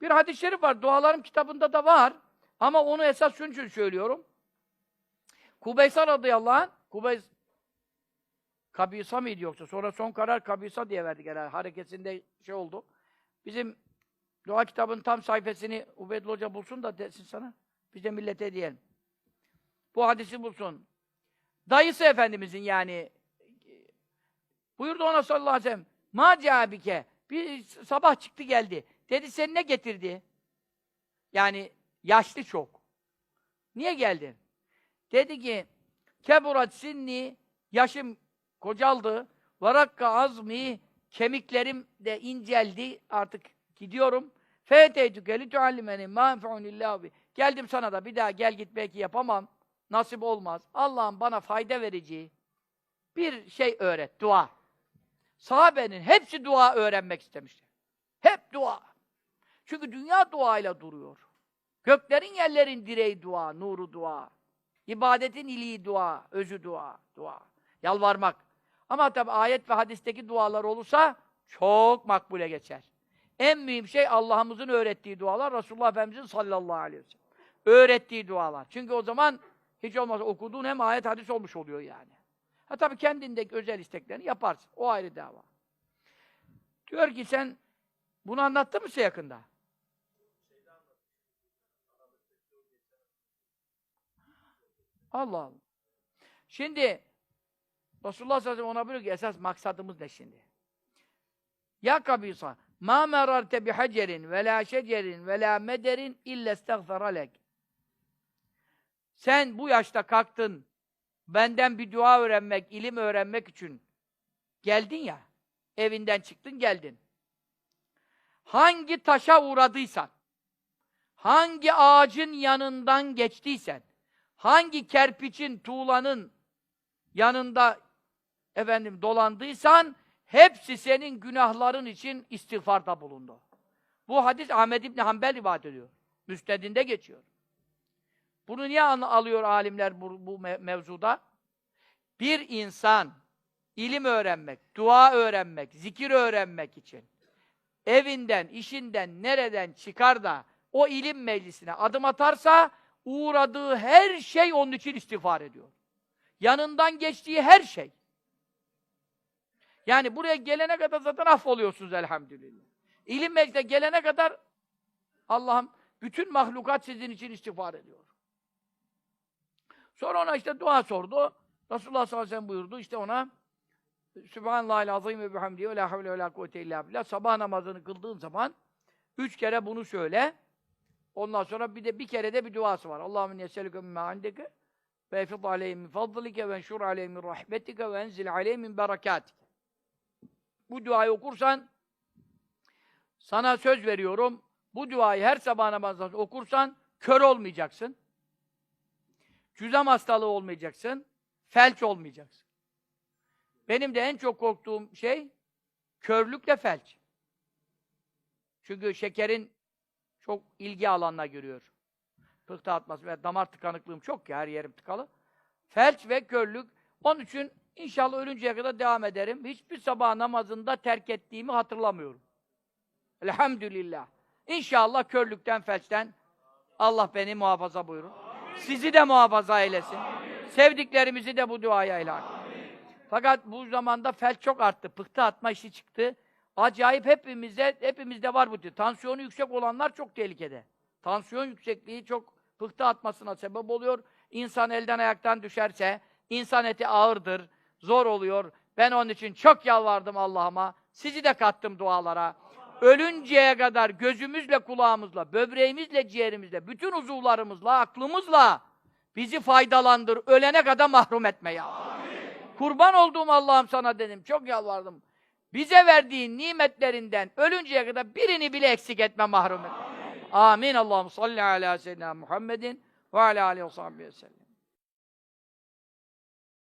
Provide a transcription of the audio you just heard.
Bir hadis-i şerif var. Dualarım kitabında da var. Ama onu esas şunun için söylüyorum. Kubeysa radıyallahu anh, Kubeys Kabisa mıydı yoksa? Sonra son karar Kabisa diye verdik herhalde. Hareketinde şey oldu. Bizim dua kitabının tam sayfasını Ubeydullah Hoca bulsun da desin sana. Biz de millete diyelim. Bu hadisi bulsun. Dayısı Efendimizin yani buyurdu ona sallallahu aleyhi ve sellem ma cabike bir sabah çıktı geldi. Dedi seni ne getirdi? Yani yaşlı çok. Niye geldin? Dedi ki keburat sinni yaşım kocaldı. Varakka azmi kemiklerim de inceldi. Artık gidiyorum. Feteytüke li tuallimeni ma enfe'unillahu bi. Geldim sana da bir daha gel git belki yapamam. Nasip olmaz. Allah'ım bana fayda verici bir şey öğret. Dua. Sahabenin hepsi dua öğrenmek istemişler. Hep dua. Çünkü dünya duayla duruyor. Göklerin yerlerin direği dua, nuru dua. İbadetin iliği dua, özü dua, dua. Yalvarmak. Ama tabi ayet ve hadisteki dualar olursa çok makbule geçer. En mühim şey Allah'ımızın öğrettiği dualar, Resulullah Efendimiz'in sallallahu aleyhi ve sellem. Öğrettiği dualar. Çünkü o zaman hiç olmazsa okuduğun hem ayet hadis olmuş oluyor yani. Ha tabi kendindeki özel isteklerini yaparsın. O ayrı dava. Diyor ki sen bunu anlattın mı size yakında? Allah Allah. Şimdi Resulullah sallallahu aleyhi ve sellem ona buyuruyor ki esas maksadımız ne şimdi? Ya kabisa ma merarte bi hacerin ve la şecerin ve la mederin illa estagfara lek. Sen bu yaşta kalktın benden bir dua öğrenmek, ilim öğrenmek için geldin ya. Evinden çıktın geldin. Hangi taşa uğradıysan, hangi ağacın yanından geçtiysen, hangi kerpiçin, tuğlanın yanında efendim dolandıysan hepsi senin günahların için istiğfarda bulundu. Bu hadis Ahmed İbni Hanbel rivayet ediyor. Müstedinde geçiyor. Bunu niye al- alıyor alimler bu, bu me- mevzuda? Bir insan ilim öğrenmek, dua öğrenmek, zikir öğrenmek için evinden, işinden, nereden çıkar da o ilim meclisine adım atarsa uğradığı her şey onun için istiğfar ediyor. Yanından geçtiği her şey. Yani buraya gelene kadar zaten affoluyorsunuz elhamdülillah. İlim meclisine gelene kadar Allah'ım bütün mahlukat sizin için istiğfar ediyor. Sonra ona işte dua sordu. Resulullah sallallahu aleyhi ve sellem buyurdu. İşte ona Sübhanallahil azim ve bihamdihi ve la havle ve la kuvvete illa billah. Sabah namazını kıldığın zaman üç kere bunu söyle. Ondan sonra bir de bir kere de bir duası var. Allahümme yeselüke min ma'indeke ve efid aleyhim min fadlike ve enşur aleyhim min rahmetike ve enzil aleyhim min berekatike. Bu duayı okursan sana söz veriyorum. Bu duayı her sabah namazında okursan kör olmayacaksın. Cüzam hastalığı olmayacaksın. Felç olmayacaksın. Benim de en çok korktuğum şey körlükle felç. Çünkü şekerin çok ilgi alanına giriyor. Pıhtı atması ve damar tıkanıklığım çok ya her yerim tıkalı. Felç ve körlük. Onun için inşallah ölünceye kadar devam ederim. Hiçbir sabah namazında terk ettiğimi hatırlamıyorum. Elhamdülillah. İnşallah körlükten, felçten Allah beni muhafaza buyurun. Sizi de muhafaza eylesin. Sevdiklerimizi de bu duaya helak. Fakat bu zamanda felç çok arttı. Pıhtı atma işi çıktı. Acayip hepimizde, hepimizde var bu. Tansiyonu yüksek olanlar çok tehlikede. Tansiyon yüksekliği çok pıhtı atmasına sebep oluyor. İnsan elden ayaktan düşerse, insan eti ağırdır, zor oluyor. Ben onun için çok yalvardım Allah'ıma. Sizi de kattım dualara. Ölünceye kadar gözümüzle, kulağımızla, böbreğimizle, ciğerimizle, bütün uzuvlarımızla, aklımızla bizi faydalandır. Ölene kadar mahrum etme ya. Kurban olduğum Allah'ım sana dedim. Çok yalvardım. Bize verdiğin nimetlerinden ölünceye kadar birini bile eksik etme mahrum etme. Amin. Allah'ım salli ala seyyidina Muhammedin ve ala aleyhi ve sellem.